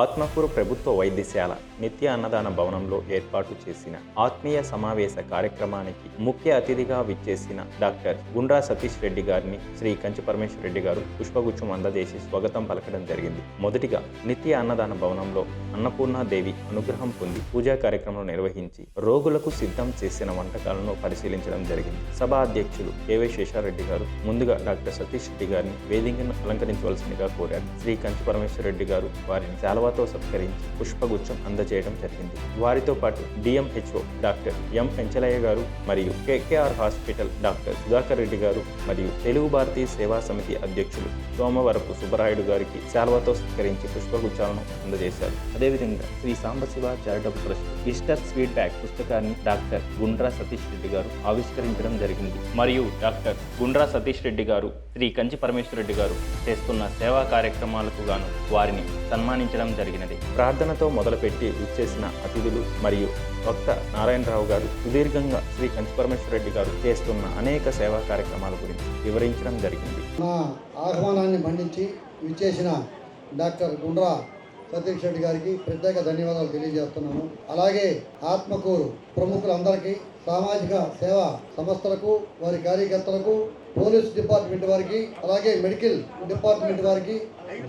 ఆత్మకూరు ప్రభుత్వ వైద్యశాల నిత్య అన్నదాన భవనంలో ఏర్పాటు చేసిన ఆత్మీయ సమావేశ కార్యక్రమానికి ముఖ్య అతిథిగా విచ్చేసిన డాక్టర్ గుండ్రా సతీష్ రెడ్డి గారిని శ్రీ కంచి పరమేశ్వర రెడ్డి గారు పుష్పగుచ్చం అందజేసి స్వాగతం పలకడం జరిగింది. మొదటిగా నిత్య అన్నదాన భవనంలో అన్నపూర్ణాదేవి అనుగ్రహం పొంది పూజా కార్యక్రమం నిర్వహించి రోగులకు సిద్ధం చేసిన వంటకాలను పరిశీలించడం జరిగింది. సభా అధ్యక్షులు ఏవై శేషారెడ్డి గారు ముందుగా డాక్టర్ సతీష్ రెడ్డి గారిని వేదికను అలంకరించవలసిందిగా కోరారు. శ్రీ కంచి పరమేశ్వర రెడ్డి గారు వారిని చాలా శాలవాతో సత్కరించి పుష్పగుచ్చం అందజేయడం జరిగింది. వారితో పాటు డిఎంహెచ్ఓ డాక్టర్ ఎం పెంచలయ్య గారు మరియు KKR hospital doctor Sudhakar Reddy garu మరియు తెలుగు భారతీయ సేవా సమితి అధ్యక్షులు సోమవరపు సుబ్బరాయుడు గారికి శాల్వాతో సత్కరించి పుష్పగుచ్చాలను అందజేశారు. అదేవిధంగా Sri Sambasiva charitable trust Easter sweet bag పుస్తకాన్ని డాక్టర్ గుండ్రా సతీష్ రెడ్డి గారు ఆవిష్కరించడం జరిగింది. మరియు డాక్టర్ గుండ్రా సతీష్ రెడ్డి గారు శ్రీ కంచి పరమేశ్వర రెడ్డి గారు చేస్తున్న సేవా కార్యక్రమాలకు గాను వారిని సన్మానించడం జరిగినది. ప్రార్థనతో మొదలుపెట్టి ఇచ్చేసిన అతిథులు మరియు వక్త నారాయణరావు గారు సుదీర్ఘంగా శ్రీ కంచిపరమేశ్వర రెడ్డి గారు చేస్తున్న అనేక సేవా కార్యక్రమాల గురించి వివరించడం జరిగింది. నా ఆహ్వానాన్ని మన్నించి విచ్చేసిన డాక్టర్ గుండ్రా సతీష్ రెడ్డి గారికి ప్రత్యేక ధన్యవాదాలు తెలియజేస్తున్నాను. అలాగే ఆత్మకూరు ప్రముఖులందరికీ సామాజిక సేవా సంస్థలకు వారి కార్యకర్తలకు పోలీస్ డిపార్ట్మెంట్ వారికి అలాగే మెడికల్ డిపార్ట్మెంట్ వారికి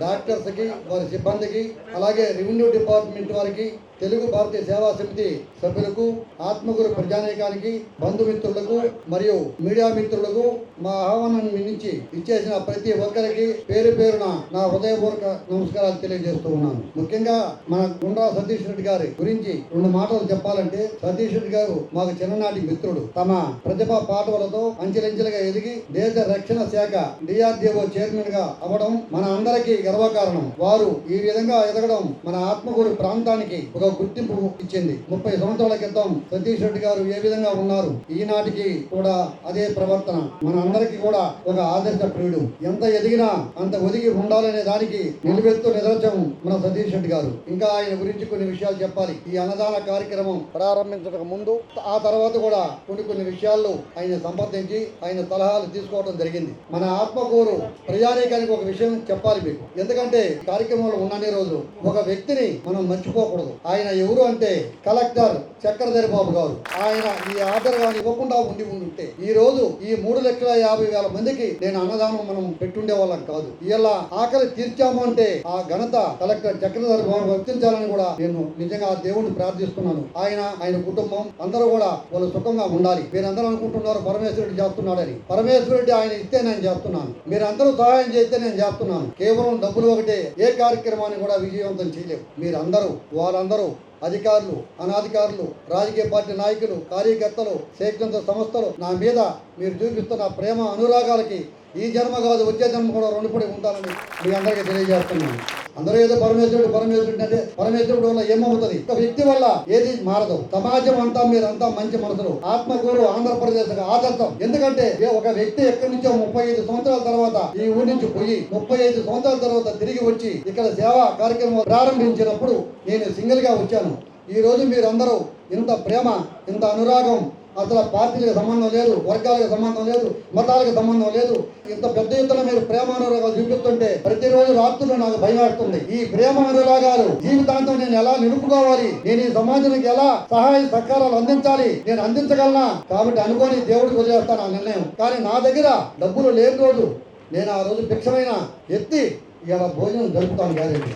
డాక్టర్స్కి వారి సిబ్బందికి అలాగే రెవెన్యూ డిపార్ట్మెంట్ వారికి తెలుగు భారతీయ సేవా సమితి సభ్యులకు ఆత్మగురు ప్రజానేకానికి బంధుమిత్రులకు మరియు మీడియా మిత్రులకు మా ఆహ్వానాన్ని మించి ఇచ్చేసిన ప్రతి ఒక్కరికి పేరు పేరున నా హృదయపూర్వక నమస్కారాలు తెలియజేస్తూ ఉన్నాను. ముఖ్యంగా మన గుండ్రా సతీష్ రెడ్డి గారి గురించి రెండు మాటలు చెప్పాలంటే సతీష్ రెడ్డి గారు మాకు చిన్ననాటి మిత్రుడు. తమ ప్రతిభ పాటవలతో అంచెలంచెలుగా ఎదిగి దేశ రక్షణ శాఖ డిఆర్డిఓ చైర్మన్గా అవ్వడం మన అందరికీ గర్వకారణం వారు ఈ విధంగా ఎదగడం మన ఆత్మకూరు ప్రాంతానికి ఒక గుర్తింపు ఇచ్చింది. ముప్పై సంవత్సరాల క్రితం సతీష్ రెడ్డి గారు ఏ విధంగా ఉన్నారు? ఈనాటికి కూడా అదే ప్రవర్తన. మన అందరికీ కూడా ఒక ఆదర్శ ప్రియుడు. ఎంత ఎదిగినా అంత ఒదిగి ఉండాలనే దానికి నిలువెత్తు నిదర్శనం మన సతీష్ రెడ్డి గారు. ఇంకా ఆయన గురించి కొన్ని విషయాలు చెప్పాలి. ఈ అన్నదాన కార్యక్రమం ప్రారంభించక ముందు ఆ తర్వాత కూడా కొన్ని కొన్ని విషయాల్లో ఆయన సంప్రదించి ఆయన సలహాలు తీసుకోవడం జరిగింది. మన ఆత్మకూరు ప్రజానీకానికి ఒక విషయం చెప్పాలి మీకు. ఎందుకంటే కార్యక్రమంలో ఉన్నన్ని రోజు ఒక వ్యక్తిని మనం మర్చిపోకూడదు. ఆయన ఎవరు అంటే కలెక్టర్ చక్రధరి బాబు గారు. ఆయన ఈ ఆర్డర్ కానీ ఇవ్వకుండా ఉండి ఉంటే ఈ రోజు ఈ మూడు లక్షల యాభై వేల మందికి నేను అన్నదానం మనం పెట్టుండే వాళ్ళం కాదు. ఇలా ఆకలి తీర్చాము అంటే ఆ ఘనత కలెక్టర్ చక్రధరి బాబు వర్తించాలని కూడా నేను నిజంగా ఆ దేవుణ్ణి ప్రార్థిస్తున్నాను. ఆయన ఆయన కుటుంబం అందరూ కూడా వాళ్ళు సుఖంగా ఉండాలి. మీరందరూ అనుకుంటున్నారు పరమేశ్వరుడు చేస్తున్నాడని. పరమేశ్వరుడు ఆయన ఇస్తే నేను చేస్తున్నాను. మీరందరూ సహాయం చేస్తే నేను చేస్తున్నాను. కేవలం డబ్బులు ఒకటే ఏ కార్యక్రమాన్ని కూడా విజయవంతం చేయలేవు. మీరందరూ వాళ్ళందరూ అధికారులు అనాధికారులు రాజకీయ పార్టీ నాయకులు కార్యకర్తలు స్వేచ్ఛంత సంస్థలు నా మీద మీరు చూపిస్తున్న ప్రేమ అనురాగాలకి ఈ జన్మ కాదు వచ్చే జన్మ కూడా రుణపడి ఉంటానని మీ అందరికీ తెలియజేస్తున్నాను. అందరూ ఏదో పరమేశ్వరుడు పరమేశ్వరుడు అంటే పరమేశ్వరుడు వల్ల ఏమవుతుంది? ఒక వ్యక్తి వల్ల ఏది మారదు. సమాజం అంతా మీరంతా మంచి మనసులు. ఆత్మకూరు ఆంధ్రప్రదేశ్ ఆదర్శం. ఎందుకంటే ఒక వ్యక్తి ఎక్కడి నుంచో ముప్పై ఐదు సంవత్సరాల తర్వాత ఈ ఊరి నుంచి పోయి ముప్పై ఐదు సంవత్సరాల తర్వాత తిరిగి వచ్చి ఇక్కడ సేవా కార్యక్రమం ప్రారంభించినప్పుడు నేను సింగిల్గా వచ్చాను. ఈ రోజు మీరందరూ ఇంత ప్రేమ ఇంత అనురాగం అసలు పార్టీలకు సంబంధం లేదు వర్గాలకు సంబంధం లేదు మతాలకు సంబంధం లేదు. ఇంత పెద్ద ఎత్తున మీరు ప్రేమ అనురాగాలు చూపిస్తుంటే ప్రతిరోజు రాత్రులు నాకు భయం వేస్తుంది. ఈ ప్రేమ అనురాగాలు జీవితాంతం నేను ఎలా నిలుపుకోవాలి? నేను ఈ సమాజానికి ఎలా సహాయ సహకారాలు అందించాలి? నేను అందించగలనా? కాబట్టి అనుకోని దేవుడికి వదిలేస్తాను ఆ నిర్ణయం. కానీ నా దగ్గర డబ్బులు లేని రోజు నేను ఆ రోజు భిక్షమైన ఎత్తి ఇలా భోజనం జరుపుతాను గ్యారెంటీ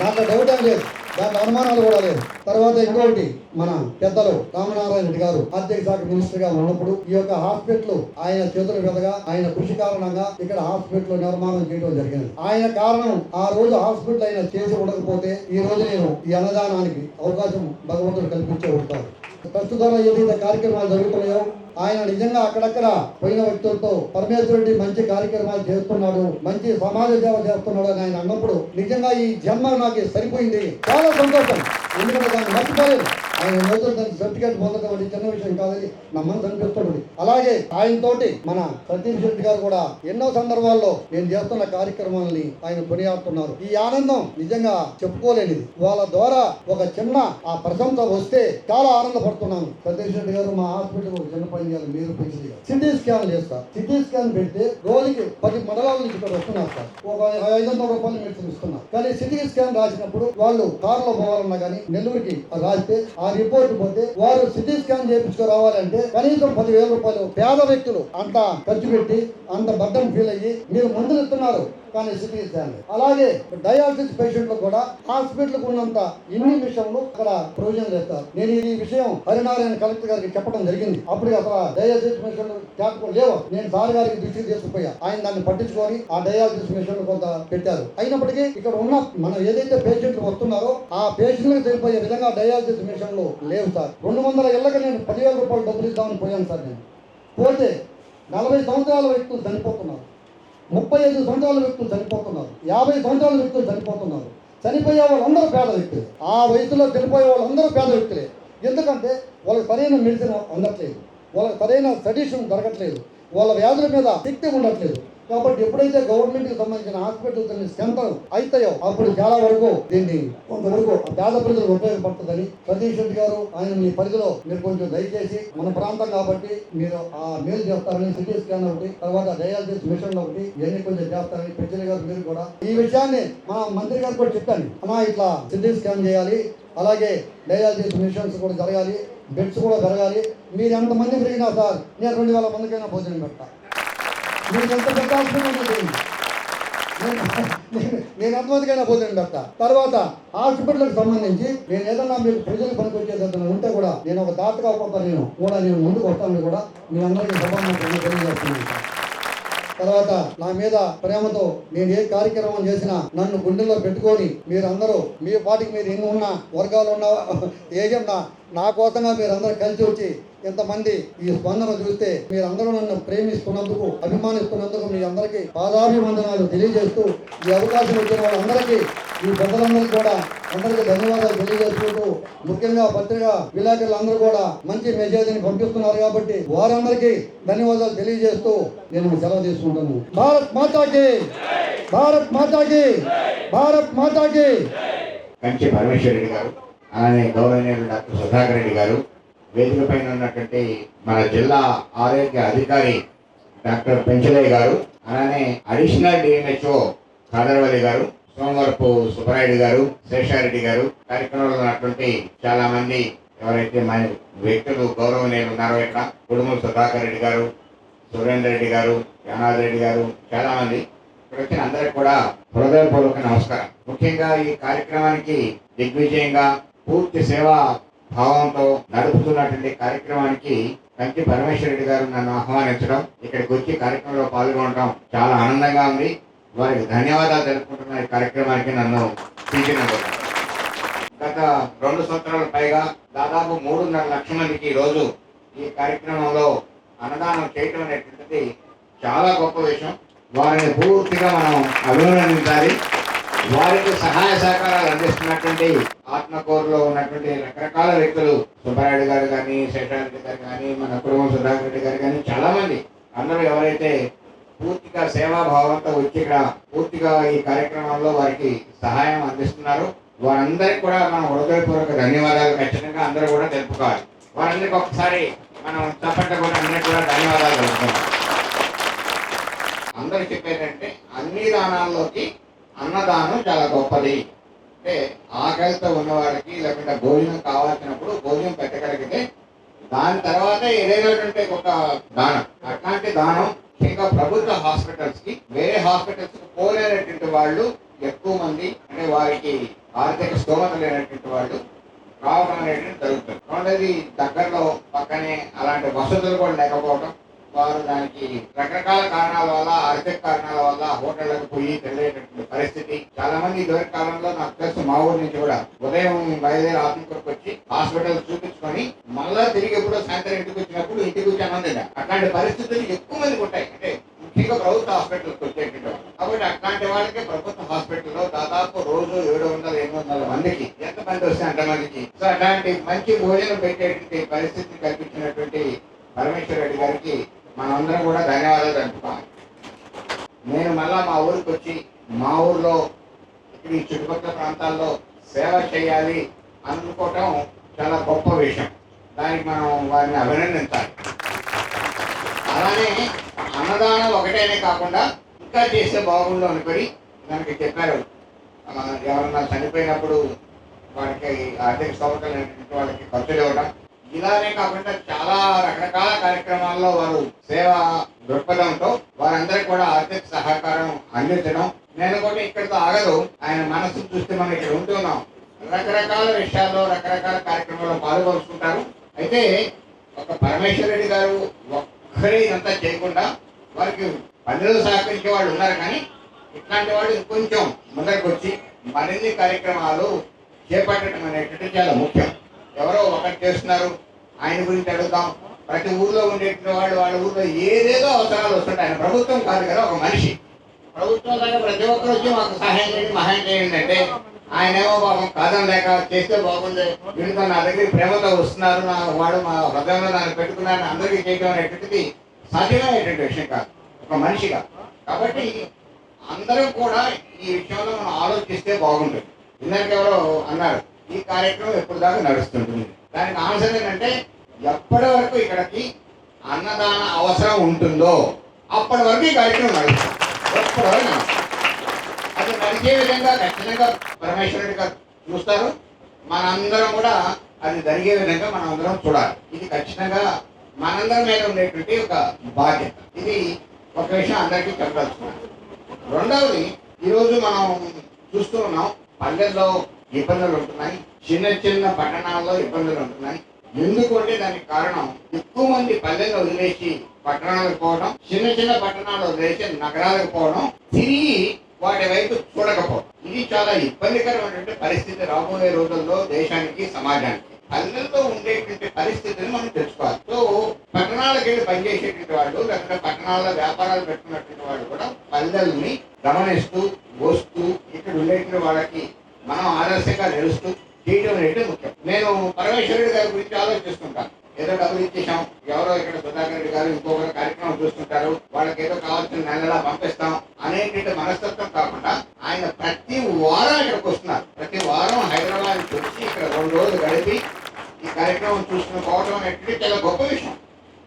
దాంట్లో డౌట్ ఏం లేదు. దాంట్లో అనుమానాలు కూడా లేదు తర్వాత ఇంకొకటి మన పెద్దలు రామనారాయణ రెడ్డి గారు ఆర్థిక శాఖ మినిస్టర్గా ఉన్నప్పుడు ఈ యొక్క హాస్పిటల్ ఆయన చేతుల మీదగా ఆయన కృషి కారణంగా ఇక్కడ హాస్పిటల్ నిర్మాణం చేయడం జరిగింది. ఆయన కారణం ఆ రోజు హాస్పిటల్ ఆయన చేసి ఉండకపోతే ఈ రోజు నేను ఈ అన్నదానానికి అవకాశం భగవంతుడు కల్పించే ఉంటారు ప్రస్తుతం ఏదైతే కార్యక్రమాలు జరుగుతున్నాయో ఆయన నిజంగా అక్కడక్కడ పోయిన వ్యక్తులతో పరమేశ్వరుడి మంచి కార్యక్రమాలు చేస్తున్నాడు మంచి సమాజ సేవ చేస్తున్నాడు అని ఆయన అన్నప్పుడు నిజంగా ఈ జన్మ నాకు సరిపోయింది. చాలా సంతోషం. ఎందుకంటే దాన్ని మర్చిపోలేదు ఆయన రోజులు దాన్ని సర్టిఫికేట్ పొందడం అది చిన్న విషయం కాదని నమ్మని మనసు అలాగే ఆయనతోటి మన సతీష్ రెడ్డి గారు కూడా ఎన్నో సందర్భాల్లో నేను చేస్తున్న కార్యక్రమాలని ఆయన కొనియాడుతున్నారు. ఈ ఆనందం నిజంగా చెప్పుకోలేనిది. వాళ్ళ ద్వారా ఒక చిన్న ఆ ప్రశంస వస్తే చాలా ఆనందపడుతున్నాను. సతీష్ రెడ్డి గారు మా హాస్పిటల్ ఒక చిన్న పని చేయాలి మీరు పెంచి సిటీ స్కాన్ చేస్తారు. సిటీ స్కాన్ పెడితే రోజుకి పది మండలాల నుంచి ఇక్కడ వస్తున్నారు సార్. ఒక ఐదు వందల రూపాయలు మెడిసిన్ ఇస్తున్నారు. కానీ సిటీ స్కాన్ రాసినప్పుడు వాళ్ళు కారులో పోవాలన్నా కానీ నెల్లూరుకి రాస్తే ఆ రిపోర్ట్ పోతే వారు సిటీ స్కాన్ చేయించుకు రావాలంటే కనీసం పదివేల రూపాయలు పేద వ్యక్తులు అంత ఖర్చు పెట్టి అంత బద్దం ఫీల్ అయ్యి మీరు మందులు ఇస్తున్నారు. కానీ సిటీ స్కాన్ అలాగే డయాలసిస్ పేషెంట్లు కూడా హాస్పిటల్ ఉన్నంత ఇన్ని విషయంలో అక్కడ ప్రొవిజన్ చేస్తారు. నేను ఈ విషయం హరినారాయణ కలెక్టర్ గారికి చెప్పడం జరిగింది. అప్పుడు అక్కడ డయాలసిస్ మిషన్లు క్యాప్ లేవు. నేను సార్ గారికి దృష్టికి తీసుకుపోయా. ఆయన దాన్ని పట్టించుకొని ఆ డయాలసిస్ మిషన్లు కొంత పెట్టారు. అయినప్పటికీ ఇక్కడ ఉన్న మనం ఏదైతే పేషెంట్లు వస్తున్నారో ఆ పేషెంట్లకు సరిపోయే విధంగా డయాలసిస్ మిషన్లు లేవు సార్. రెండు వందల ఇళ్ళకి నేను పదివేల రూపాయలు డబ్బులు ఇద్దామని పోయాను సార్ నేను. పోతే నలభై సంవత్సరాల వ్యక్తులు చనిపోతున్నారు. ముప్పై ఐదు సంవత్సరాల వ్యక్తులు చనిపోతున్నారు. యాభై సంవత్సరాల వ్యక్తులు చనిపోతున్నారు. చనిపోయే వాళ్ళందరూ పేద వ్యక్తులే. ఆ వయసులో చనిపోయే వాళ్ళందరూ పేద వ్యక్తులే. ఎందుకంటే వాళ్ళకి సరైన మెడిసిన్ అందట్లేదు. వాళ్ళకి సరైన సడిషన్ దొరకట్లేదు. వాళ్ళ వ్యాధుల మీద శక్తి ఉండట్లేదు. కాబట్టి ఎప్పుడైతే గవర్నమెంట్కి సంబంధించిన హాస్పిటల్స్ అన్ని స్ట్రెంత్ అవుతాయో అప్పుడు చాలా వరకు దీన్ని కొంతవరకు పేద ప్రజలకు ఉపయోగపడుతుందని సతీష్ రెడ్డి గారు ఆయన మీ పరిధిలో మీరు కొంచెం దయచేసి మన ప్రాంతం కాబట్టి మీరు ఆ మేలు చేస్తారని సిటీ స్కాన్ ఒకటి తర్వాత డయాలసిస్ మిషన్ ఒకటి ఇవన్నీ కొంచెం చేస్తారని పెద్దలు గారు మీరు కూడా. ఈ విషయాన్ని మా మంత్రి గారు కూడా చెప్పాను అమ్మా ఇట్లా సిటీ స్కాన్ చేయాలి అలాగే డయాలసిస్ మిషన్స్ కూడా జరగాలి బెడ్స్ కూడా జరగాలి మీరు ఎంతమంది పెరిగినా సార్ నేను రెండు వేల మందికైనా భోజనం పెడతా. నేను ఎంత పెద్ద హాస్పిటల్ ఉన్నది? నేను నేను- నేను ఎంతమందికైనా భోజనం పెడతా తర్వాత హాస్పిటల్కి సంబంధించి నేను ఏదన్నా మీరు ప్రజలు పనికొచ్చేది ఉంటే కూడా నేను ఒక దాతగా ఒక్కొక్క నేను కూడా నేను ముందుకు వస్తాను కూడా మీ అందరికీ సభాముఖంగా తెలియజేస్తున్నాను తర్వాత నా మీద ప్రేమతో నేను ఏ కార్యక్రమం చేసినా నన్ను గుండెల్లో పెట్టుకొని మీరందరూ మీ పాటికి మీరు ఎన్ని ఉన్నా వర్గాలు ఉన్నా ఏజన్నా నా కోసంగా మీరందరూ కలిసి వచ్చి ఇంతమంది ఈ స్పందన చూస్తే మీరందరూ నన్ను ప్రేమిస్తున్నందుకు అభిమానిస్తున్నందుకు మీ అందరికీ పాదాభివందనాలు తెలియజేస్తూ ఈ అవకాశం ఇచ్చిన వాళ్ళందరికీ ఈ పెద్దలందరికీ కూడా అందరికీ ధన్యవాదాలు తెలియజేసుకుంటూ ముఖ్యంగా పత్రిక విలేకరులందరూ కూడా మంచి మెసేజ్ని పంపిస్తున్నారు కాబట్టి వారందరికీ ధన్యవాదాలు తెలియజేస్తూ నేను సెలవు తీసుకుంటాను. భారత్ మాతాకి! భారత్ మాతాకి! భారత్ మాతాకి! కంచి పరమేశ్వర గారు అలానే గౌరవనీయులు డాక్టర్ సుధాకర్ రెడ్డి గారు వేదిక పైన ఉన్నటువంటి మన జిల్లా ఆరోగ్య అధికారి డాక్టర్ పెంచలయ్య గారు అలానే అడిషనల్ డిఎంహెచ్ఓ ఖాదర్వల్లి గారు సోమవరపు సుబ్బరాయుడు గారు శేషారెడ్డి గారు కార్యక్రమంలో ఉన్నటువంటి చాలా మంది ఎవరైతే మన వ్యక్తులు గౌరవనీయులు ఉన్నారో ఇక్కడ కుడుమూరు సుధాకర్ రెడ్డి గారు సురేందర్ రెడ్డి గారు యానాథ్ రెడ్డి గారు చాలా మంది ఇక్కడ వచ్చిన అందరికి కూడా హృదయపూర్వక నమస్కారం. ముఖ్యంగా ఈ కార్యక్రమానికి దిగ్విజయంగా పూర్తి సేవా భావంతో నడుపుతున్నటువంటి కార్యక్రమానికి కంచి పరమేశ్వర రెడ్డి గారు నన్ను ఆహ్వానించడం ఇక్కడికి వచ్చి కార్యక్రమంలో పాల్గొనడం చాలా ఆనందంగా ఉంది. వారికి ధన్యవాదాలు తెలుపుకుంటున్న ఈ కార్యక్రమానికి నన్ను పిలిచినందుకు. గత రెండు సంవత్సరాల పైగా దాదాపు మూడున్నర లక్షల మందికి ఈరోజు రోజు ఈ కార్యక్రమంలో అన్నదానం చేయటం అనేటువంటిది చాలా గొప్ప విషయం. వారిని పూర్తిగా మనం అభినందించాలి. వారికి సహాయ సహకారాలు అందిస్తున్నటువంటి ఆత్మకూరులో ఉన్నటువంటి రకరకాల వ్యక్తులు సుబ్బారెడ్డి గారు కానీ శేషారెడ్డి గారు కానీ మన కుటుంబం సుధాకర్ రెడ్డి గారు కానీ చాలా మంది అందరూ ఎవరైతే పూర్తిగా సేవాభావంతో వచ్చి ఇక్కడ పూర్తిగా ఈ కార్యక్రమంలో వారికి సహాయం అందిస్తున్నారు వారందరికీ కూడా మనం హృదయపూర్వక ధన్యవాదాలు. ఖచ్చితంగా అందరూ కూడా తెలుపుకోవాలి. వారందరికీ ఒకసారి మనం తప్పట కూడా అందరికీ కూడా ధన్యవాదాలు తెలుపుకోవాలి అందరూ చెప్పేటంటే అన్ని దానాల్లోకి అన్నదానం చాలా గొప్పది. అంటే ఆకలితో ఉన్నవాడికి లేకుంటే భోజనం కావాల్సినప్పుడు భోజనం పెట్టగలిగితే దాని తర్వాత ఏదైనటువంటి ఒక దానం. అట్లాంటి దానం ఇంకా ప్రభుత్వ హాస్పిటల్స్కి వేరే హాస్పిటల్స్కి పోలేనటువంటి వాళ్ళు ఎక్కువ మంది అంటే వారికి ఆర్థిక స్తోమత లేనటువంటి వాళ్ళు రావడం అనేది జరుగుతుంది. రెండోది దగ్గరలో పక్కనే అలాంటి వసతులు కూడా లేకపోవడం వారు దానికి రకరకాల కారణాల వల్ల ఆర్థిక కారణాల వల్ల హోటళ్ళకు పోయి తెలియనటువంటి పరిస్థితి. చాలా మంది ఇదివరకు కాలంలో నాకు తెలుసు మా ఊరి నుంచి కూడా ఉదయం బయలుదేరి ఆత్మకూరుకు వచ్చి హాస్పిటల్ చూపించుకొని మళ్ళా తిరిగి ఎప్పుడో సాయంత్రం ఇంటికి వచ్చినప్పుడు ఇంటికి వచ్చి అన్నం అట్లాంటి పరిస్థితులు ఎక్కువ మందికి ఉంటాయి అంటే ముఖ్యంగా ప్రభుత్వ హాస్పిటల్కి వచ్చేటువంటి వాళ్ళు. కాబట్టి అట్లాంటి వాళ్ళకి ప్రభుత్వ హాస్పిటల్లో దాదాపు రోజు ఏడు వందల ఎనిమిది వందల మందికి ఎంత ఎంతమంది వస్తే అంతమందికి సో అట్లాంటి మంచి భోజనం పెట్టేటువంటి పరిస్థితి కల్పించినటువంటి పరమేశ్వర రెడ్డి గారికి మనందరం కూడా ధన్యవాదాలు తెలుపుకోవాలి నేను మళ్ళా మా ఊరికి వచ్చి మా ఊర్లో ఇక్కడ ఈ చుట్టుపక్కల ప్రాంతాల్లో సేవ చేయాలి అనుకోవటం చాలా గొప్ప విషయం. దానికి మనం వారిని అభినందించాలి. అలానే అన్నదానం ఒకటేనే కాకుండా ఇంకా చేస్తే బాగుండు అనుకొని దానికి చెప్పారు. ఎవరన్నా చనిపోయినప్పుడు వాడికి ఆర్థిక సౌకర్యాలు వాళ్ళకి ఖర్చులు ఇవ్వడం ఇలానే కాకుండా చాలా రకరకాల కార్యక్రమాల్లో వారు సేవ దృక్పథంతో వారందరికీ కూడా ఆర్థిక సహకారం అందించడం నేను కూడా ఇక్కడితో ఆగదు. ఆయన మనసు చూస్తే మనం ఇక్కడ ఉంటున్నాం. రకరకాల విషయాల్లో రకరకాల కార్యక్రమాల్లో పాల్గొనుకుంటారు అయితే ఒక పరమేశ్వర రెడ్డి గారు ఒక్కరే ఇదంతా చేయకుండా వారికి పనులు సహకరించే వాళ్ళు ఉన్నారు కానీ ఇట్లాంటి వాళ్ళు కొంచెం ముందరికి వచ్చి మరిన్ని కార్యక్రమాలు చేపట్టడం అనేటువంటి చాలా ముఖ్యం. ఎవరో ఒకటి చేస్తున్నారు. ఆయన గురించి అడుగుతాం ప్రతి ఊర్లో ఉండేటువంటి వాళ్ళు వాళ్ళ ఊర్లో ఏదేదో అవసరాలు వస్తుంటాయి. ఆయన ప్రభుత్వం కాదు కదా ఒక మనిషి. ప్రభుత్వం కానీ ప్రతి ఒక్కరు వచ్చి మాకు సహాయం చేయండి మహాయం చేయండి అంటే ఆయన ఏమో పాపం కాదని లేక చేస్తే బాగుంది వీళ్ళతో నా దగ్గర ప్రేమతో వస్తున్నారు నా వాడు మా హృదయంలో నన్ను పెట్టుకున్నాను అందరికీ చేయడం అనేటువంటిది సాధ్యమైనటువంటి విషయం కాదు. ఒక మనిషిగా కాబట్టి అందరం కూడా ఈ విషయంలో మనం ఆలోచిస్తే బాగుంటుంది. ఇందాక ఎవరో అన్నారు ఈ కార్యక్రమం ఎప్పుడు దాకా నడుస్తుంటుంది దానికి ఆన్సర్ ఏంటంటే ఎప్పటి వరకు ఇక్కడికి అన్నదాన అవసరం ఉంటుందో అప్పటి వరకు ఈ కార్యక్రమం నడుస్తుంది. ఎప్పటి వరకు అది నడిచే విధంగా ఖచ్చితంగా పరమేశ్వరుడి గారు చూస్తారు. మనందరం కూడా అది జరిగే విధంగా మనం అందరం చూడాలి. ఇది ఖచ్చితంగా మనందరి మీద ఉండేటువంటి ఒక బాధ్యత. ఇది ఒక విషయం అందరికీ చెప్పదలుచుకున్నాను. రెండవది ఈరోజు మనం చూస్తూ ఉన్నాం పల్లెల్లో ఇబ్బందులు ఉంటున్నాయి చిన్న చిన్న పట్టణాల్లో ఇబ్బందులు ఉంటున్నాయి ఎందుకు అంటే దానికి కారణం ఎక్కువ మంది పల్లెలు వదిలేసి పట్టణాలకు పోవడం చిన్న చిన్న పట్టణాలు వదిలేసి నగరాలకు పోవడం తిరిగి వాటి వైపు చూడకపోవడం. ఇది చాలా ఇబ్బందికరమైనటువంటి పరిస్థితి రాబోయే రోజుల్లో దేశానికి సమాజానికి. పల్లెల్లో ఉండేటువంటి పరిస్థితిని మనం తెలుసుకోవాలి. సో పట్టణాలకు వెళ్ళి పనిచేసేటువంటి వాళ్ళు లేకపోతే పట్టణాల్లో వ్యాపారాలు పెట్టుకున్నటువంటి వాళ్ళు కూడా పల్లెల్ని గమనిస్తూ వస్తూ ఇక్కడ ఉండేటువంటి వాళ్ళకి మనం ఆదర్శంగా నిలుస్తూ చేయడం అనేది ముఖ్యం. నేను పరమేశ్వరుడు గారి గురించి ఆలోచిస్తుంటాను. ఏదో డబ్బులు ఇచ్చేసాం ఎవరో ఇక్కడ సుధాకర్ రెడ్డి గారు ఇంకొకరు కార్యక్రమం చూస్తుంటారు వాళ్ళకి ఏదో కావాల్సిన నెలలా పంపిస్తాం అనేటువంటి మనస్తత్వం కాకుండా ఆయన ప్రతి వారం ఇక్కడికి వస్తున్నారు. ప్రతి వారం హైదరాబాద్ నుంచి వచ్చి ఇక్కడ రెండు రోజులు గడిపి ఈ కార్యక్రమం చూసుకుని పోవడం అనేటువంటి చాలా గొప్ప విషయం.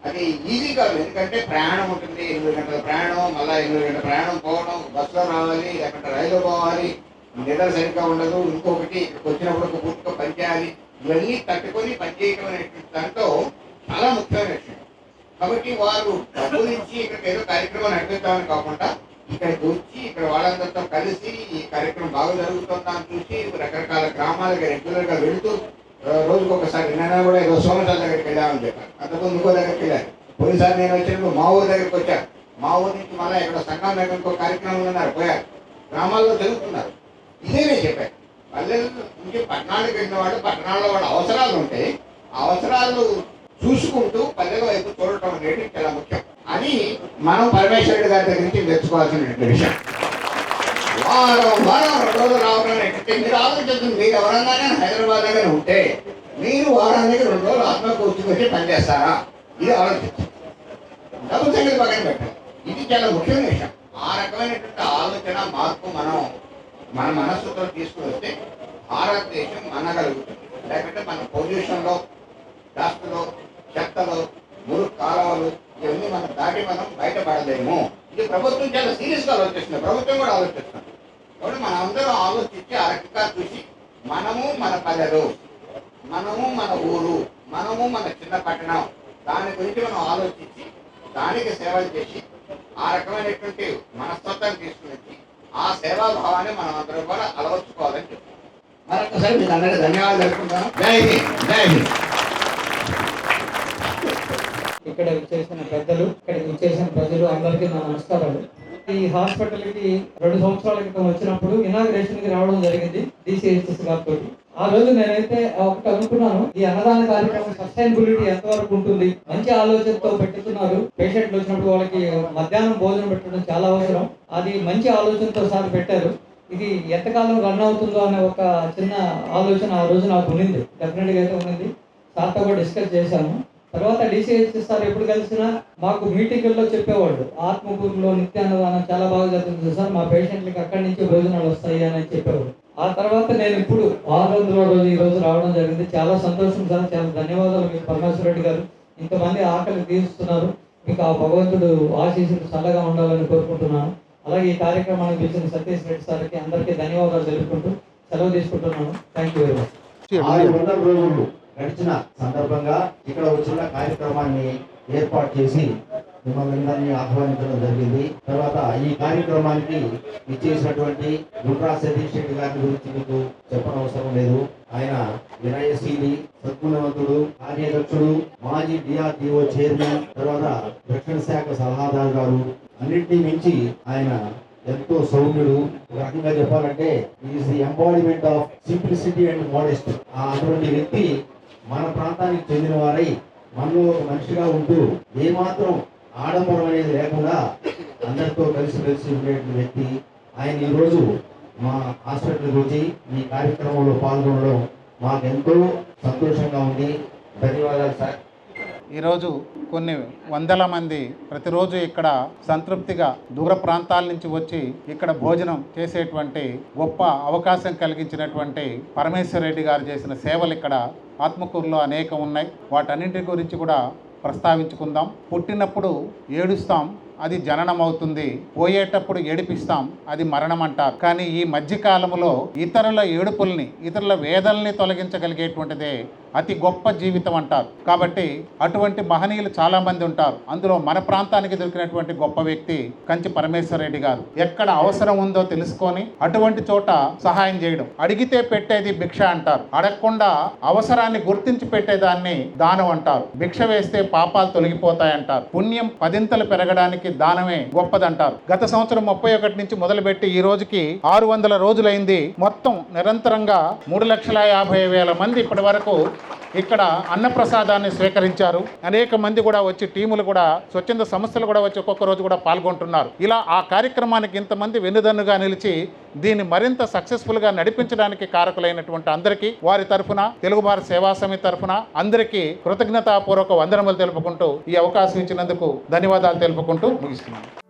అది ఈజీ కాదు ఎందుకంటే ప్రయాణం ఉంటుంది ఎనిమిది గంటల ప్రయాణం మళ్ళీ ఎనిమిది గంటల ప్రయాణం పోవడం బస్సులో రావాలి లేకుంటే రైలు పోవాలి నిద్ర సరిగ్గా ఉండదు ఇంకొకటి వచ్చినప్పుడు ఒక పూర్తిగా పనిచేయాలి ఇవన్నీ తట్టుకొని పనిచేయడం అనేటువంటి దాంట్లో చాలా ముఖ్యమైన విషయం. కాబట్టి వారు డబ్బులు ఇచ్చి ఇక్కడ ఏదో కార్యక్రమం నడిపిస్తామని కాకుండా ఇక్కడికి వచ్చి ఇక్కడ వాళ్ళందరితో కలిసి ఈ కార్యక్రమం బాగా జరుగుతుందా అని చూసి రకరకాల గ్రామాలకి రెగ్యులర్గా వెళుతూ రోజుకు ఒకసారి నిన్న కూడా ఏదో సోమసాల దగ్గరికి వెళ్ళామని చెప్పారు. అంతకుముందు ఇంకో దగ్గరికి వెళ్ళారు. పోయినసారి నేను వచ్చినప్పుడు మా ఊరు దగ్గరికి వచ్చాను మా ఊరు నుంచి మళ్ళీ ఇక్కడ సంఘం దగ్గర ఇంకో కార్యక్రమం ఉన్నారు పోయారు. గ్రామాల్లో జరుగుతున్నారు. ఇదే నేను చెప్పాను. పల్లెల పట్టణాలకు వెళ్ళిన వాడు పట్టణాల్లో వాళ్ళ అవసరాలు ఉంటాయి ఆ అవసరాలు చూసుకుంటూ పల్లెల వైపు చూడటం అనేది చాలా ముఖ్యం. అని మనం పరమేశ్వరుడి గారి దగ్గర నుంచి నేర్చుకోవాల్సిన విషయం. వారం వారం రెండు రోజులు రావడం ఏంటంటే మీరు ఆలోచించండి మీరు ఎవరన్నా కానీ హైదరాబాద్ దగ్గర ఉంటే మీరు వారానికి రెండు రోజులు ఆత్మకూర్చుకి వచ్చి పనిచేస్తారా ఇది ఆలోచించండి. డబ్బు సంగతి పక్కన పెట్టాలి ఇది చాలా ముఖ్యమైన విషయం. ఆ రకమైనటువంటి ఆలోచన మార్పు మనం మన మనస్సుతో తీసుకుని వస్తే భారతదేశం అనగలుగుతుంది లేకపోతే మన పొల్యూషన్లో డస్ట్లో చెత్తలో మురుగు కాలువలు ఇవన్నీ మనం దాటి మనం బయటపడలేము. ఇది ప్రభుత్వం చాలా సీరియస్గా ఆలోచిస్తుంది. ప్రభుత్వం కూడా ఆలోచిస్తుంది. కాబట్టి మనం అందరం ఆలోచించి ఆ రకంగా చూసి మనము మన పల్లెలు మనము మన ఊరు మనము మన చిన్న పట్టణం దాని గురించి మనం ఆలోచించి దానికి సేవలు చేసి ఆ రకమైనటువంటి మనస్తత్వాన్ని తీసుకుని ఆ సేవా భావాన్ని మనం అందరం కూడా అలవర్చుకోవాలని చెప్తాం మరొకసారి మీకు అందరికీ ధన్యవాదాలు జరుపుకుంటాను జై హింద్ జై హింద్. ఇక్కడ చేసిన పెద్దలు ఇక్కడ వచ్చేసిన ప్రజలు అందరికీ నా నమస్కారాలు. ఈ హాస్పిటల్కి రెండు సంవత్సరాల క్రితం వచ్చినప్పుడు ఇనాగ్రేషన్కి రావడం జరిగింది డిసిహెచ్ఎస్ గారితో ఆ రోజు నేనైతే ఒకటి అనుకున్నాను ఈ అన్నదాన కార్యక్రమం సస్టైనబిలిటీ ఎంతవరకు ఉంటుంది? మంచి ఆలోచనతో పెట్టుతున్నారు. పేషెంట్లు వచ్చినప్పుడు వాళ్ళకి మధ్యాహ్నం భోజనం పెట్టడం చాలా అవసరం. అది మంచి ఆలోచనతో సార్ పెట్టారు. ఇది ఎంతకాలం రన్ అవుతుందో అనే ఒక చిన్న ఆలోచన ఆ రోజు నాకు ఉన్నింది డెఫినెట్గా అయితే ఉన్నింది సార్తో కూడా డిస్కస్ చేశాను తర్వాత డిసిహెచ్ సార్ ఎప్పుడు కలిసినా మాకు మీటింగుల్లో చెప్పేవాళ్ళు. ఆత్మకూరులో నిత్యాన్నదానం చాలా బాగా జరుగుతుంది సార్. మా పేషెంట్లకి అక్కడి నుంచి భోజనాలు వస్తాయి అని చెప్పేవాడు ఆ తర్వాత నేను ఇప్పుడు ఆరు రోజు ఈ రోజు రావడం జరిగింది. చాలా సంతోషం సార్. చాలా ధన్యవాదాలు మీకు పరమేశ్వర రెడ్డి గారు. ఇంతమంది ఆకలి తీరుస్తున్నారు. మీకు ఆ భగవంతుడు ఆశీస్సులు చల్లగా ఉండాలని కోరుకుంటున్నాను. అలాగే ఈ కార్యక్రమానికి పిలిచిన సతీష్ రెడ్డి సార్కి అందరికీ ధన్యవాదాలు తెలుపుకుంటూ సెలవు తీసుకుంటున్నాను. థ్యాంక్ యూ వెరీ మచ్ రోజులు గడిచిన సందర్భంగా ఇక్కడ వచ్చిన కార్యక్రమాన్ని ఏర్పాటు చేసి మిమ్మల్ని ఆహ్వానించడం జరిగింది. తర్వాత ఈ కార్యక్రమానికి ఇచ్చేసినటువంటి గుండ్రా సతీష్ రెడ్డి గారి గురించి మీకు చెప్పనవసరం లేదు. ఆయన వినయశీలి సద్గుణవంతుడు కార్యదక్షుడు మాజీ డిఆర్డిఓ చైర్మన్ తర్వాత రక్షణ శాఖ సలహాదారు గారు. అన్నింటినీ మించి ఆయన ఎంతో సౌమ్యుడు. ఒక రకంగా చెప్పాలంటే is the embodiment of simplicity and modest అటువంటి వ్యక్తి మన ప్రాంతానికి చెందిన వారై మనలో ఒక మనిషిగా ఉంటూ ఏమాత్రం ఆడంబరం అనేది లేకుండా అందరితో కలిసి కలిసి ఉండేటువంటి వ్యక్తి. ఆయన ఈరోజు మా హాస్పిటల్కి వచ్చి మీ కార్యక్రమంలో పాల్గొనడం మాకెంతో సంతోషంగా ఉంది. ధన్యవాదాలు సార్. ఈరోజు కొన్ని వందల మంది ప్రతిరోజు ఇక్కడ సంతృప్తిగా దూర ప్రాంతాల నుంచి వచ్చి ఇక్కడ భోజనం చేసేటువంటి గొప్ప అవకాశం కలిగించినటువంటి పరమేశ్వర రెడ్డి గారు చేసిన సేవలు ఇక్కడ ఆత్మకూరులో అనేకం ఉన్నాయి. వాటన్నింటి గురించి కూడా ప్రస్తావించుకుందాం. పుట్టినప్పుడు ఏడుస్తాం అది జననం అవుతుంది పోయేటప్పుడు ఏడిపిస్తాం అది మరణం అంటారు కానీ ఈ మధ్యకాలంలో ఇతరుల ఏడుపుల్ని ఇతరుల వేదల్ని తొలగించగలిగేటువంటిదే అతి గొప్ప జీవితం అంటారు. కాబట్టి అటువంటి మహనీయులు చాలా మంది ఉంటారు. అందులో మన ప్రాంతానికి దొరికినటువంటి గొప్ప వ్యక్తి కంచి పరమేశ్వర రెడ్డి గారు. ఎక్కడ అవసరం ఉందో తెలుసుకొని అటువంటి చోట సహాయం చేయడం. అడిగితే పెట్టేది భిక్ష అంటారు. అడగకుండా అవసరాన్ని గుర్తించి పెట్టేదాన్ని దానం అంటారు. భిక్ష వేస్తే పాపాలు తొలగిపోతాయంటారు పుణ్యం పదింతలు పెరగడానికి దానమే గొప్పదంటారు. గత సంవత్సరం ముప్పై ఒకటి నుంచి మొదలుపెట్టి ఈ రోజుకి ఆరు వందల రోజులైంది. మొత్తం నిరంతరంగా మూడు లక్షల యాభై వేల మంది ఇప్పటి వరకు ఇక్కడ అన్నప్రసాదాన్ని స్వీకరించారు. అనేక మంది కూడా వచ్చి టీములు కూడా స్వచ్ఛంద సంస్థలు కూడా వచ్చి ఒక్కొక్క రోజు కూడా పాల్గొంటున్నారు. ఇలా ఆ కార్యక్రమానికి ఇంతమంది వెన్నుదన్నుగా నిలిచి దీన్ని మరింత సక్సెస్ఫుల్గా నడిపించడానికి కారకులైనటువంటి అందరికీ వారి తరఫున తెలుగు భారత సేవా సమితి తరఫున అందరికీ కృతజ్ఞతాపూర్వక వందనములు తెలుపుకుంటూ ఈ అవకాశం ఇచ్చినందుకు ధన్యవాదాలు తెలుపుకుంటూ ముగిస్తున్నాను.